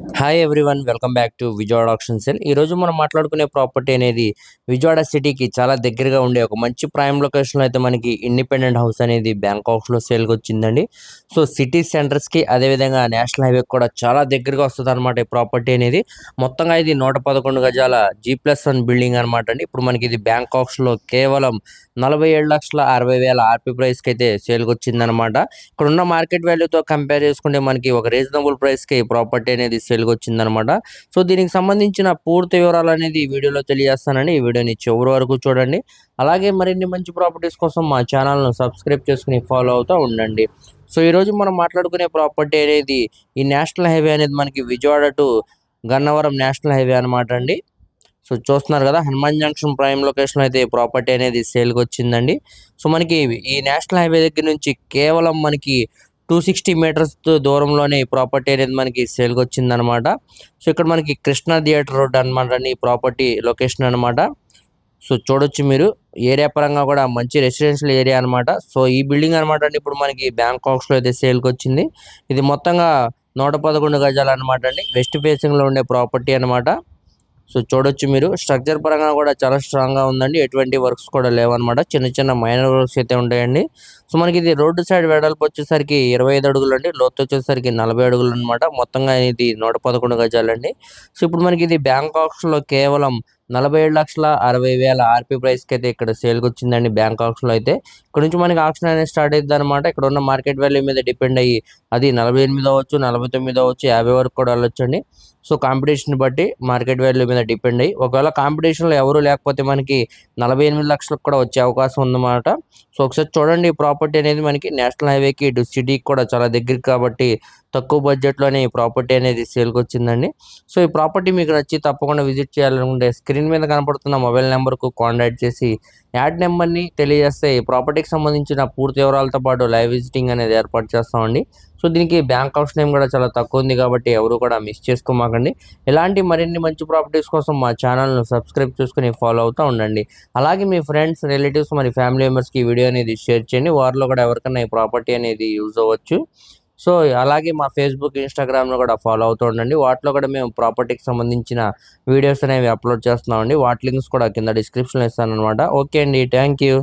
Hi everyone welcome back to Vijayawada option sell ఈ రోజు మనం మాట్లాడుకునే ప్రాపర్టీ అనేది విజయవాడ సిటీకి చాలా దగ్గరగా ఉండే ఒక మంచి ప్రైమ్ లొకేషన్లో అయితే మనకి ఇండిపెండెంట్ హౌస్ అనేది బ్యాంకాక్స్లో సేల్కి వచ్చిందండి. సో సిటీ సెంటర్స్కి అదేవిధంగా నేషనల్ హైవే కూడా చాలా దగ్గరగా వస్తుంది అనమాట ఈ ప్రాపర్టీ అనేది. మొత్తంగా ఇది నూట పదకొండు గజాల జీ ప్లస్ వన్ బిల్డింగ్ అనమాట అండి. ఇప్పుడు మనకి ఇది బ్యాంకాక్స్లో కేవలం నలభై ఏడు లక్షల అరవై వేల ఆర్పీ ప్రైస్కి అయితే సేల్కి వచ్చిందనమాట ఇక్కడ ఉన్న మార్కెట్ వాల్యూతో కంపేర్ చేసుకుంటే మనకి ఒక రీజనబుల్ ప్రైస్కి ప్రాపర్టీ అనేది సేల్కి వచ్చిందనమాట సో దీనికి సంబంధించిన పూర్తి వివరాలు అనేది ఈ వీడియోలో తెలియజేస్తానండి. ఈ వీడియోని చివరి వరకు చూడండి. అలాగే మరిన్ని మంచి ప్రాపర్టీస్ కోసం మా ఛానల్ను సబ్స్క్రైబ్ చేసుకుని ఫాలో అవుతూ ఉండండి. సో ఈరోజు మనం మాట్లాడుకునే ప్రాపర్టీ అనేది ఈ నేషనల్ హైవే అనేది మనకి Vijayawada to Gannavaram national highway అనమాట అండి. సో చూస్తున్నారు కదా హనుమాన్ జంక్షన్ ప్రైమ్ లొకేషన్ అయితే ప్రాపర్టీ అనేది సేల్కి వచ్చిందండి. సో మనకి ఈ నేషనల్ హైవే దగ్గర నుంచి కేవలం మనకి టూ సిక్స్టీ మీటర్స్ దూరంలోనే ఈ ప్రాపర్టీ అనేది మనకి సేల్కి వచ్చిందనమాట సో ఇక్కడ మనకి కృష్ణా థియేటర్ రోడ్ అనమాట ఈ ప్రాపర్టీ లొకేషన్ అనమాట సో చూడొచ్చు మీరు. ఏరియా పరంగా కూడా మంచి రెసిడెన్షియల్ ఏరియా అనమాట సో ఈ బిల్డింగ్ అనమాట అండి ఇప్పుడు మనకి బ్యాంకాక్స్లో అయితే సేల్కి వచ్చింది. ఇది మొత్తంగా నూట పదకొండు గజాలు అనమాట అండి. వెస్ట్ ఫేసింగ్లో ఉండే ప్రాపర్టీ అనమాట సో చూడొచ్చు మీరు. స్ట్రక్చర్ పరంగా కూడా చాలా స్ట్రాంగ్గా ఉందండి. ఎటువంటి వర్క్స్ కూడా లేవన్నమాట. చిన్న చిన్న మైనర్ వర్క్స్ అయితే ఉంటాయండి. సో మనకి ఇది రోడ్డు సైడ్ వెడల్పు వచ్చేసరికి ఇరవై ఐదు అడుగులు అండి. లోతు వచ్చేసరికి నలభై అడుగులు అనమాట మొత్తంగా ఇది నూట పదకొండు గజాలండి. సో ఇప్పుడు మనకి ఇది బ్యాంకాక్స్లో కేవలం నలభై ఏడు లక్షల అరవై వేల ఆర్పీ ప్రైస్కి అయితే ఇక్కడ సేల్కి వచ్చిందండి బ్యాంకాక్స్లో అయితే. ఇక్కడ నుంచి మనకి ఆప్షన్ అనేది స్టార్ట్ అవుతుంది అనమాట ఇక్కడ ఉన్న మార్కెట్ వాల్యూ మీద డిపెండ్ అయ్యి అది నలభై ఎనిమిది అవ్వచ్చు నలభై తొమ్మిది అవ్వచ్చు యాభై వరకు కూడా వెళ్ళొచ్చండి. సో కాంపిటీషన్ బట్టి మార్కెట్ వాల్యూ మీద డిపెండ్ అయ్యి ఒకవేళ కాంపిటీషన్లో ఎవరు లేకపోతే మనకి నలభై ఎనిమిది లక్షలకు కూడా వచ్చే అవకాశం ఉందన్నమాట. సో ఒకసారి చూడండి ఈ ప్రాపర్టీ అనేది మనకి నేషనల్ హైవేకి ఇటు సిటీకి కూడా చాలా దగ్గర కాబట్టి తక్కువ బడ్జెట్లోనే ఈ ప్రాపర్టీ అనేది సేల్కి వచ్చిందండి సో ఈ ప్రాపర్టీ మీకు నచ్చి తప్పకుండా విజిట్ చేయాలనుకుంటే స్క్రీన్ మీద కనపడుతున్న మొబైల్ నెంబర్కు కాంటాక్ట్ చేసి యాడ్ నెంబర్ని తెలియజేస్తే ఈ ప్రాపర్టీకి సంబంధించిన పూర్తి వివరాలతో పాటు లైవ్ విజిటింగ్ అనేది ఏర్పాటు చేస్తామండి. సో దీనికి బ్యాంక్ ఆఫ్ నేమ్ కూడా చాలా తక్కువ ఉంది కాబట్టి ఎవరు కూడా మిస్ చేసుకోమాకండి. ఇలాంటి మరిన్ని మంచి ప్రాపర్టీస్ కోసం మా ఛానల్ను సబ్స్క్రైబ్ చేసుకుని ఫాలో అవుతూ ఉండండి. అలాగే మీ ఫ్రెండ్స్ రిలేటివ్స్ మరి ఫ్యామిలీ మెంబర్స్కి ఈ వీడియో అనేది షేర్ చేయండి. వారిలో కూడా ఎవరికైనా ఈ ప్రాపర్టీ అనేది యూజ్ అవ్వచ్చు. సో అలాగే మా ఫేస్బుక్ ఇన్స్టాగ్రామ్లో కూడా ఫాలో అవుతూ ఉండండి. వాటిలో కూడా మేము ప్రాపర్టీకి సంబంధించిన వీడియోస్ అనేవి అప్లోడ్ చేస్తున్నామండి. వాటి లింక్స్ కూడా కింద డిస్క్రిప్షన్లో ఇస్తాను అనమాట ఓకే అండి. Thank you